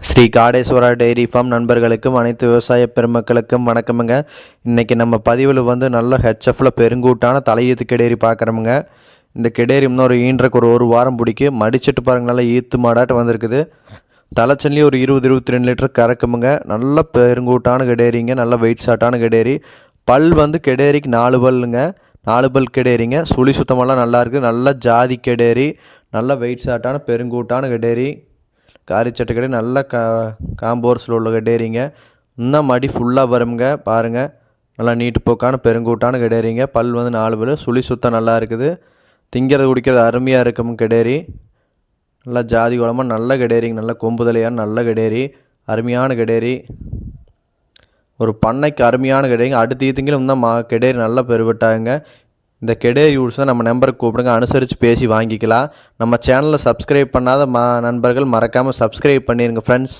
Sri Kadeswara dairy farm நண்பர்களுக்கும் அனைத்து விவசாய பெருமக்களுக்கும் வணக்கமுங்க. இன்றைக்கி நம்ம பதிவில் வந்து நல்ல ஹெச்எஃப்ல பெருங்கூட்டான தலையீத்து கிடேரி பார்க்குறோமுங்க இந்த கிடேரி இன்னொரு ஈன்றக்கு ஒரு ஒரு வாரம் பிடிக்கும் மடிச்சிட்டு பாருங்க நல்லா ஈத்து மாடாட்டம் வந்திருக்குது. தலைச்சன்லேயே ஒரு இருபது இருபத்தி ரெண்டு லிட்டர் கறக்குமுங்க. நல்ல பெருங்கூட்டான கிடேரிங்க நல்ல வெயிட் ஷாட்டான கிடேரி. பல் வந்து கிடேரிக்கு நாலு பல்லுங்க. நாலு பல் கிடேரிங்க. சுழி சுத்தமெல்லாம் நல்லா இருக்குது நல்ல ஜாதி கிடேரி. நல்ல வெயிட் ஷாட்டான பெருங்கூட்டான கிடேரி. காரி சட்டக்கடை நல்ல கா காம்போர்ஸில் உள்ள கட்டேரிங்க இன்னும் மடி ஃபுல்லாக வருங்க பாருங்கள் நல்லா நீட்டு போக்கான பெருங்கூட்டான கிடேரிங்க பல் வந்து நாலு பல் சுழி சுத்தம் நல்லா இருக்குது. திங்கிறது குடிக்கிறது அருமையாக இருக்கும் கிடேரி நல்லா ஜாதி குளமாக நல்ல கிடேரிங்க நல்ல கொம்புதலையான நல்ல கிடேரி அருமையான கிடேரி ஒரு பண்ணைக்கு அருமையான கிடேரிங்க அடுத்த ஈத்துங்களும் இன்னும் மா கிடேரி நல்லா பெருவிட்டாங்க. இந்த கெடேரி யூஸ் நம்ம நம்பருக்கு கூப்பிடுங்க அனுசரித்து பேசி வாங்கிக்கலாம். நம்ம சேனலை சப்ஸ்கிரைப் பண்ணாத மா நண்பர்கள் மறக்காமல் சப்ஸ்கிரைப் பண்ணிடுங்க ஃப்ரெண்ட்ஸ்